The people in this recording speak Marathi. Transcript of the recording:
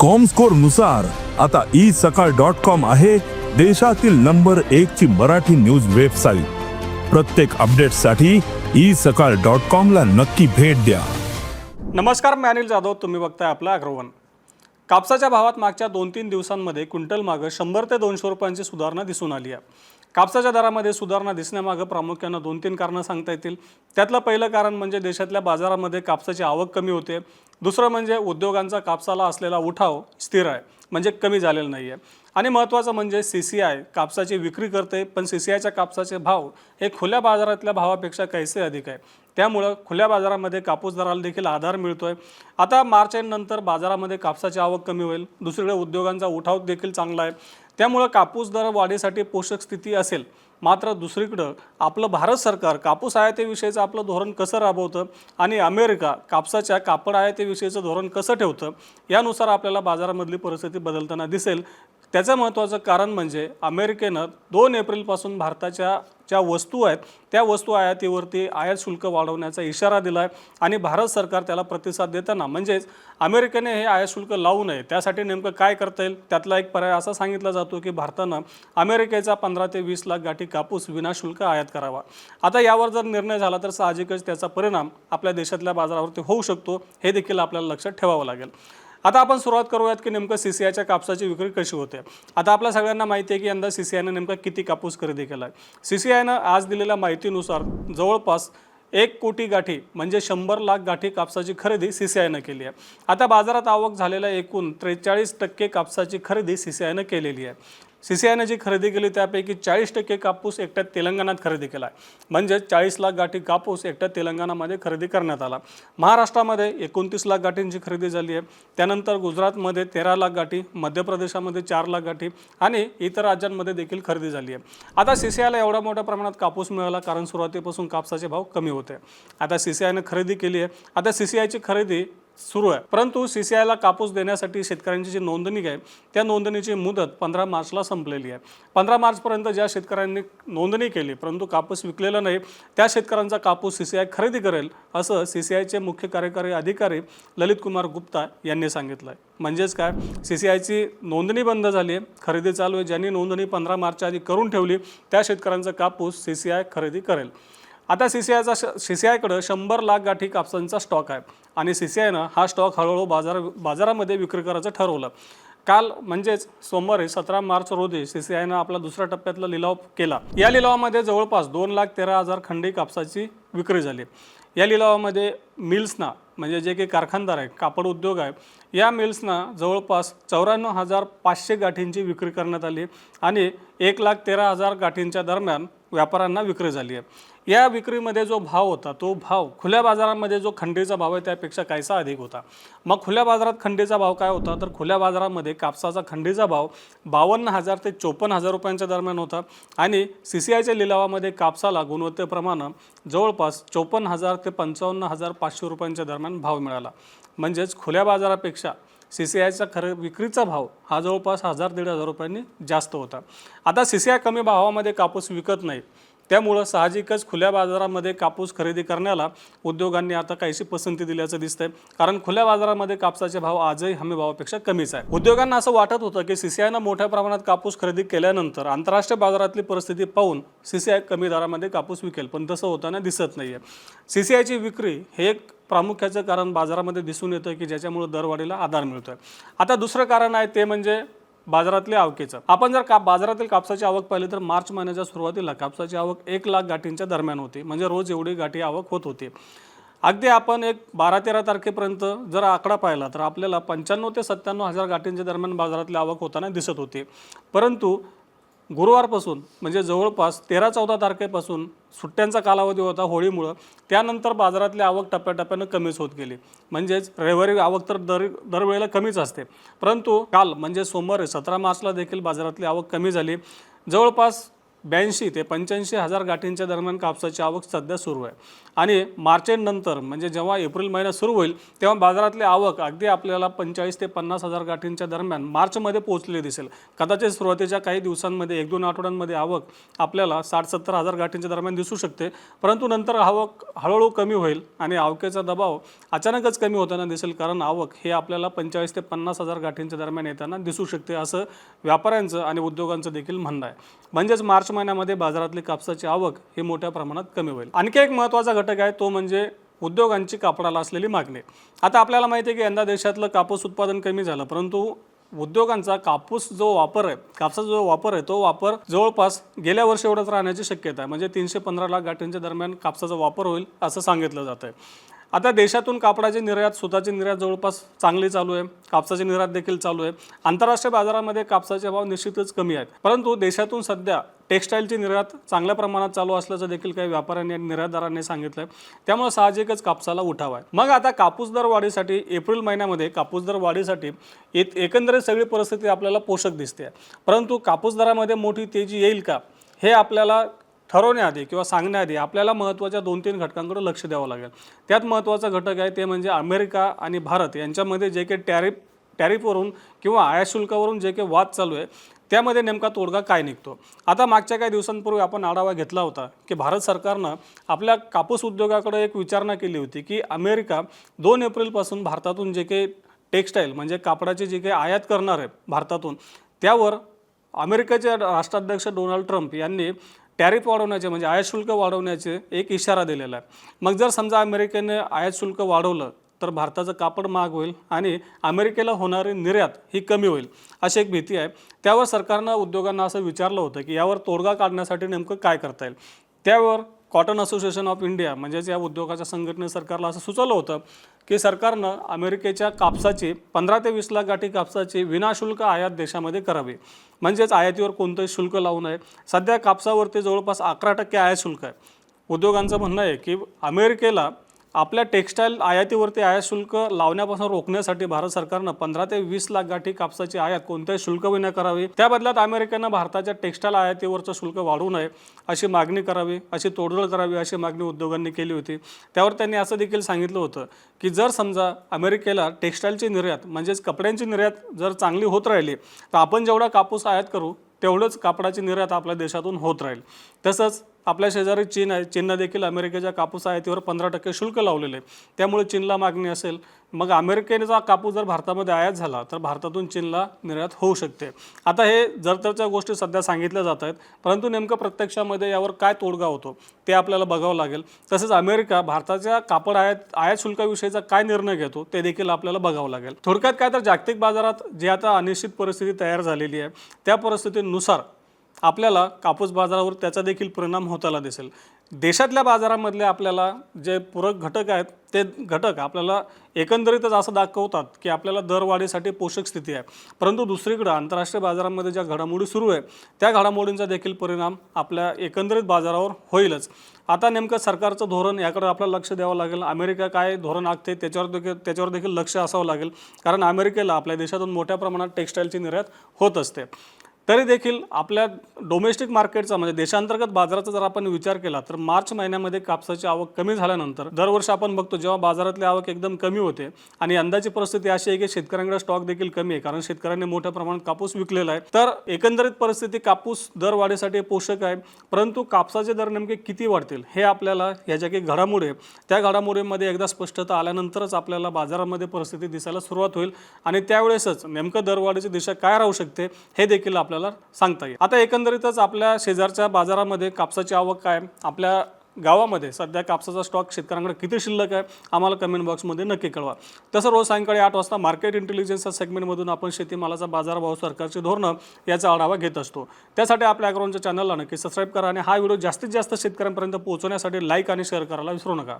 कॉमस्कोरनुसार आता ई सकाळ डॉट कॉम आहे देशातील नंबर एक ची मराठी न्यूज वेबसाईट प्रत्येक अपडेटसाठी ई सकाळ डॉट कॉम ला नक्की भेट द्या. नमस्कार मी अनिल जाधव. तुम्ही बघताय आपला अग्रवन. कापसाच्या भावात मागच्या दोन तीन दिवसांमध्ये क्विंटल मागं शंभर ते दोनशे रुपयांची सुधारणा दिसून आली आहे. कापसाच्या दरामध्ये सुधारणा दिसण्यामागं प्रामुख्यानं दोन तीन कारणं सांगता येतील. त्यातलं पहिलं कारण म्हणजे देशातल्या बाजारामध्ये कापसाची आवक कमी होते. दुसरं म्हणजे उद्योगांचा कापसाला असलेला उठाव स्थिर आहे म्हणजे कमी झालेला नाही आहे आणि महत्त्वाचं म्हणजे सी सी आय कापसाची विक्री करते पण सी सी आयच्या कापसाचे भाव हे खुल्या बाजारातल्या भावापेक्षा कैसे अधिक आहे? त्यामुळं खुल्या बाजारामध्ये कापूस दराला देखील आधार मिळतो आहे आता मार्च नंतर बाजारामध्ये कापसाची आवक कमी होईल. दुसरीकडे उद्योगांचा उठाव देखील चांगला आहे. त्यामुळं कापूस दर वाढीसाठी पोषक स्थिती असेल. मात्र दुसरीकडं आपलं भारत सरकार कापूस आयातीविषयीचं आपलं धोरण कसं राबवतं आणि अमेरिका कापसाच्या कापड आयातीविषयीचं धोरण कसं ठेवतं यानुसार आपल्याला बाजारामधली परिस्थिती बदलताना दिसेल. त्याचं महत्त्वाचं कारण म्हणजे अमेरिकेनं दोन एप्रिलपासून भारताच्या ज्या वस्तू आहेत त्या वस्तू आयातीवरती आयात शुल्क वाढवण्याचा इशारा दिला आहे आणि भारत सरकार त्याला प्रतिसाद देताना म्हणजेच अमेरिकेने हे आयात शुल्क लावू नये त्यासाठी नेमकं काय करता येईल? त्यातला एक पर्याय असा सांगितला जातो की भारतानं अमेरिकेचा पंधरा ते वीस लाख गाठी कापूस विनाशुल्क आयात करावा. आता यावर जर निर्णय झाला तर साहजिकच त्याचा परिणाम आपल्या देशातल्या बाजारावरती होऊ शकतो हे देखील आपल्याला लक्षात ठेवावं लागेल. आता आपण सुरुवात करूयात की नेमकं सी सी आयच्या कापसाची विक्री कशी होते. आता आपल्या सगळ्यांना माहिती आहे की यंदा सी सी आयनं नेमका किती कापूस खरेदी केला आहे सी सी आयनं आज दिलेल्या माहितीनुसार जवळपास एक कोटी गाठी म्हणजे शंभर लाख गाठी कापसाची खरेदी सी सी आयनं केली आहे. आता बाजारात आवक झालेल्या एकूण त्रेचाळीस टक्के कापसाची खरेदी सी सी आयनं केलेली आहे. सी सी जी खरेदी केली त्यापैकी चाळीस टक्के कापूस एकट्या तेलंगणात खरेदी केला आहे. म्हणजे चाळीस लाख गाठी कापूस एकट्या तेलंगणामध्ये खरेदी करण्यात आला. महाराष्ट्रामध्ये एकोणतीस लाख गाठींची खरेदी झाली आहे. त्यानंतर गुजरातमध्ये तेरा लाख गाठी मध्य प्रदेशामध्ये चार लाख गाठी आणि इतर राज्यांमध्ये देखील खरेदी झाली आहे. आता सी सी आयला एवढ्या मोठ्या प्रमाणात कापूस मिळाला कारण सुरुवातीपासून कापसाचे भाव कमी होते. आता सी सी खरेदी केली आहे. आता सी सी आयची खरेदी सुरू आहे. परंतु सी सी आयला कापूस देण्यासाठी शेतकऱ्यांची जी नोंदणी आहे त्या नोंदणीची मुदत पंधरा मार्चला संपलेली आहे. पंधरा मार्चपर्यंत ज्या शेतकऱ्यांनी नोंदणी केली परंतु कापूस विकलेला नाही त्या शेतकऱ्यांचा कापूस सी सी आय खरेदी करेल असं सी सी आयचे मुख्य कार्यकारी अधिकारी ललित कुमार गुप्ता यांनी सांगितलं आहे म्हणजेच काय? सी सी आयची नोंदणी बंद झाली आहे खरेदी चालू आहे. ज्यांनी नोंदणी पंधरा मार्चच्या आधी करून ठेवली त्या शेतकऱ्यांचा कापूस सी सी आय खरेदी करेल. आता सी सी आयचा सी सी आयकडं शंभर लाख गाठी कापसांचा स्टॉक आहे. आणि सी सी आयनं हा स्टॉक हळूहळू बाजार बाजारामध्ये विक्री करायचं ठरवलं. काल म्हणजेच सोमवारी सतरा मार्च रोजी सी सी आयनं आपला दुसऱ्या टप्प्यातला लिलाव केला. या लिलावामध्ये जवळपास दोन लाख तेरा हजार खंडी कापसाची विक्री झाली. या लिलावामध्ये मिल्सना म्हणजे जे काही कारखानदार आहे कापड उद्योग आहे या मिल्सना जवळपास चौऱ्याण्णव हजार पाचशे गाठींची विक्री करण्यात आली. आणि एक लाख तेरा हजार गाठींच्या दरम्यान व्यापाऱ्यांना विक्री झाली आहे. या विक्रीमध्ये जो भाव होता तो भाव खुल्या बाजारामध्ये जो खंडीचा भाव आहे त्यापेक्षा काहीसा अधिक होता. मग खुल्या बाजारात खंडीचा भाव काय होता? तर खुल्या बाजारामध्ये कापसाचा खंडीचा भाव बावन्न हजार ते चोपन्न हजार रुपयांच्या दरम्यान होता. आणि सी सी आयच्या लिलावामध्ये कापसाला गुणवत्तेप्रमाणे जवळपास चोपन्न हजार ते पंचावन्न हजार पाचशे रुपयांच्या दरम्यान भाव मिळाला. म्हणजेच खुल्या बाजारापेक्षा सी सी आयचा खरं विक्रीचा भाव हा जवळपास हजार दीड हजार रुपयांनी जास्त होता. आता सी सी आय कमी भावामध्ये कापूस विकत नाही. त्यामुळं साहजिकच खुल्या बाजारामध्ये कापूस खरेदी करण्याला उद्योगांनी आता काहीशी पसंती दिल्याचं दिसतंय. कारण खुल्या बाजारामध्ये कापसाचे भाव आजही हमी भावापेक्षा कमीच आहे. उद्योगांना असं वाटत होतं की सी सी आयनं मोठ्या प्रमाणात कापूस खरेदी केल्यानंतर आंतरराष्ट्रीय बाजारातली परिस्थिती पाहून सी सी आय कमी दरामध्ये कापूस विकेल. पण तसं होताना दिसत नाही आहे सी सी आयची विक्री हे एक प्रामुख्याचं कारण बाजारामध्ये दिसून येतं की ज्याच्यामुळे दरवाढीला आधार मिळतोय. आता दुसरं कारण आहे ते म्हणजे बाजारातल्या आवकेचं. आपण जर का बाजारातील कापसाची आवक पाहिली तर मार्च महिन्याच्या सुरुवातीला कापसाची आवक एक लाख गाठींच्या दरम्यान होती. म्हणजे रोज एवढी गाठी आवक होत होती. अगदी आपण एक बारा तेरा तारखेपर्यंत जर आकडा पाहिला तर आपल्याला पंच्याण्णव ते सत्त्याण्णव हजार गाठींच्या दरम्यान बाजारातली आवक होताना दिसत होती. परंतु गुरुवारपासून म्हणजे जवळपास तेरा चौदा तारखेपासून सुट्ट्यांचा कालावधी होता होळीमुळं. त्यानंतर बाजारातली आवक टप्प्याटप्प्यानं कमीच होत गेली. म्हणजेच रविवारी आवक तर दर दरवेळेला कमीच असते. परंतु काल म्हणजे सोमवारी सतरा मार्चला देखील बाजारातली आवक कमी झाली. जवळपास ब्याऐंशी ते पंच्याऐंशी हजार गाठींच्या दरम्यान कापसाची आवक सध्या सुरू आहे. आणि मार्च म्हणजे जेव्हा एप्रिल महिना सुरू होईल तेव्हा बाजारातली आवक अगदी आपल्याला पंचेचाळीस ते पन्नास हजार गाठींच्या दरम्यान मार्चमध्ये पोहोचली दिसेल. कदाचित सुरुवातीच्या काही दिवसांमध्ये एक दोन आठवड्यांमध्ये आवक आपल्याला साठ सत्तर हजार गाठींच्या दरम्यान दिसू शकते. परंतु नंतर आवक हळूहळू कमी होईल आणि आवकेचा दबाव अचानकच कमी होताना दिसेल कारण आवक हे आपल्याला पंचेचाळीस ते पन्नास हजार गाठींच्या दरम्यान येताना दिसू शकते असं व्यापाऱ्यांचं आणि उद्योगांचं देखील म्हणणं आहे. म्हणजेच मार्च महिन्यामध्ये बाजारातली कापसाची आवक ही मोठ्या प्रमाणात कमी होईल. आणखी एक महत्त्वाचा घटक आहे तो म्हणजे उद्योगांची कापडाला असलेली मागणी. आता आपल्याला माहिती आहे की यंदा देशातलं कापूस उत्पादन कमी झालं परंतु उद्योगांचा कापूस जो वापर आहे कापसाचा जो वापर आहे तो वापर जवळपास गेल्या वर्षी एवढंच राहण्याची शक्यता आहे. म्हणजे तीनशे पंधरा लाख गाठींच्या दरम्यान कापसाचा वापर होईल असं सांगितलं जातं आहे आता देशातून कापडाची निर्यात स्वतःची निर्यात जवळपास चांगली चालू आहे. कापसाची निर्यात देखील चालू आहे. आंतरराष्ट्रीय बाजारामध्ये कापसाचे भाव निश्चितच कमी आहेत. परंतु देशातून सध्या टेक्स्टाईलची निर्यात चांगल्या प्रमाणात चालू असल्याचं देखील काही व्यापाऱ्यांनी आणि निर्यातदारांनी सांगितलं आहे त्यामुळे साहजिकच कापसाला उठाव आहे. मग आता कापूस दर वाढीसाठी एप्रिल महिन्यामध्ये कापूस दर वाढीसाठी एक एकंदरीत सगळी परिस्थिती आपल्याला पोषक दिसते. परंतु कापूस दरामध्ये मोठी तेजी येईल का? हे आपल्याला ठरवण्याआधी किंवा सांगण्याआधी आपल्याला महत्त्वाच्या दोन तीन घटकांकडे लक्ष द्यावं लागेल. त्यात महत्त्वाचा घटक आहे ते म्हणजे अमेरिका आणि भारत यांच्यामध्ये जे काही टॅरिफ टॅरिफवरून किंवा आयात शुल्कावरून जे काही वाद चालू आहे त्यामध्ये नेमका तोडगा काय निघतो? आता मागच्या काही दिवसांपूर्वी आपण आढावा घेतला होता की भारत सरकारनं आपल्या कापूस उद्योगाकडे एक विचारणा केली होती की अमेरिका दोन एप्रिलपासून भारतातून जे काही टेक्स्टाईल म्हणजे कापडाची जी काही आयात करणार आहे भारतातून त्यावर अमेरिकेचे राष्ट्राध्यक्ष डोनाल्ड ट्रम्प यांनी टॅरिफ वाढवण्याचे म्हणजे आयात शुल्क वाढवण्याचे एक इशारा दिलेला आहे. मग जर समजा अमेरिकेने आयात शुल्क वाढवलं तर भारताचं कापड महाग होईल आणि अमेरिकेला होणारी निर्यात ही कमी होईल अशी एक भीती आहे. त्यावर सरकारनं उद्योगांना असं विचारलं होतं की यावर तोडगा काढण्यासाठी नेमकं काय करता येईल? त्यावर कॉटन असोसिएशन ऑफ इंडिया म्हणजेच या उद्योगाच्या संघटने सरकारला असं सुचवलं होतं की सरकारनं अमेरिकेच्या कापसाची पंधरा ते वीस लाख गाठी कापसाची विनाशुल्क आयात देशामध्ये करावी. म्हणजेच आयातीवर कोणतंही शुल्क लावू नये. सध्या कापसावरती जवळपास अकरा टक्के आयात शुल्क आहे. उद्योगांचं म्हणणं आहे की अमेरिकेला आपल्या टेक्स्टाईल आयातीवरती आयात शुल्क लावण्यापासून रोखण्यासाठी भारत सरकारनं पंधरा ते वीस लाख गाठी कापसाची आयात कोणत्याही शुल्क विना करावी. त्या बदल्यात अमेरिकेनं भारताच्या टेक्स्टाईल आयातीवरचं शुल्क वाढू नये अशी मागणी करावी अशी तोडजोड करावी अशी मागणी उद्योगांनी केली होती. त्यावर त्यांनी असं देखील सांगितलं होतं की जर समजा अमेरिकेला टेक्स्टाईलची निर्यात म्हणजेच कपड्यांची निर्यात जर चांगली होत राहिली तर आपण जेवढा कापूस आयात करू तेवढंच कापडाची निर्यात आपल्या देशातून होत राहील. तसंच आपल्या शेजारी चीन आहे. चीननं देखील अमेरिकेच्या कापूस आयातीवर पंधरा टक्के शुल्क लावलेले. आहे त्यामुळे चीनला मागणी असेल. मग अमेरिकेचा कापूस जर भारतामध्ये आयात झाला तर भारतातून चीनला निर्यात होऊ शकते. आता हे जरतरच्या गोष्टी सध्या सांगितल्या जात आहेत. परंतु नेमकं प्रत्यक्षामध्ये यावर काय तोडगा होतो ते आपल्याला बघावं लागेल. तसेच अमेरिका भारताच्या कापड आयात आयात शुल्काविषयीचा काय निर्णय घेतो ते देखील आपल्याला बघावं लागेल. थोडक्यात काय तर जागतिक बाजारात जी आता अनिश्चित परिस्थिती तयार झालेली आहे त्या परिस्थितीनुसार आपल्याला कापूस बाजारावर त्याचा देखील परिणाम होताना दिसेल. देशातल्या बाजारामधले आपल्याला जे पूरक घटक आहेत ते घटक आपल्याला एकंदरीतच असं दाखवतात की आपल्याला दरवाढीसाठी पोषक स्थिती आहे. परंतु दुसरीकडं आंतरराष्ट्रीय बाजारामध्ये ज्या घडामोडी सुरू आहे त्या घडामोडींचा देखील परिणाम आपल्या एकंदरीत बाजारावर होईलच. आता नेमकं सरकारचं धोरण याकडे आपल्याला लक्ष द्यावं लागेल. अमेरिका काय धोरण आखते त्याच्यावर देखील त्याच्यावर देखील लक्ष असावं लागेल. कारण अमेरिकेला आपल्या देशातून मोठ्या प्रमाणात टेक्स्टाईलची निर्यात होत असते. तरी देखील आपल्या डोमेस्टिक मार्केटचा म्हणजे देशांतर्गत बाजाराचा जर आपण विचार केला तर मार्च महिन्यामध्ये कापसाची आवक कमी झाल्यानंतर दरवर्षी आपण बघतो जेव्हा बाजारातली आवक एकदम कमी होते आणि यंदाची परिस्थिती अशी आहे की शेतकऱ्यांकडे स्टॉक देखील कमी आहे कारण शेतकऱ्यांनी मोठ्या प्रमाणात कापूस विकलेला आहे. तर एकंदरीत परिस्थिती कापूस दरवाढीसाठी पोषक आहे परंतु कापसाचे दर नेमके किती वाढतील हे आपल्याला ह्या ज्या काही घडामोडी त्या घडामोडीमध्ये एकदा स्पष्टता आल्यानंतरच आपल्याला बाजारामध्ये परिस्थिती दिसायला सुरुवात होईल आणि त्यावेळेसच नेमकं दरवाढीची दिशा काय राहू शकते हे देखील आपल्याला सांगता येईल. आता एकंदरीतच आपल्या शेजारच्या बाजारामध्ये कापसाची आवक काय? आपल्या गावामध्ये सध्या कापसाचा स्टॉक शेतकऱ्यांकडे किती शिल्लक आहे? आम्हाला कमेंट बॉक्समध्ये नक्की कळवा. तसं रोज सायंकाळी आठ वाजता मार्केट इंटेलिजन्सच्या सेगमेंटमधून आपण शेतीमालाचा बाजारभाव सरकारची धोरणं याचा आढावा घेत असतो. त्यासाठी आपल्या अकाउंटच्या चॅनलला नक्की सबस्क्राईब करा आणि हा व्हिडिओ जास्तीत जास्त शेतकऱ्यांपर्यंत पोहोचवण्यासाठी लाईक आणि शेअर करायला विसरू नका.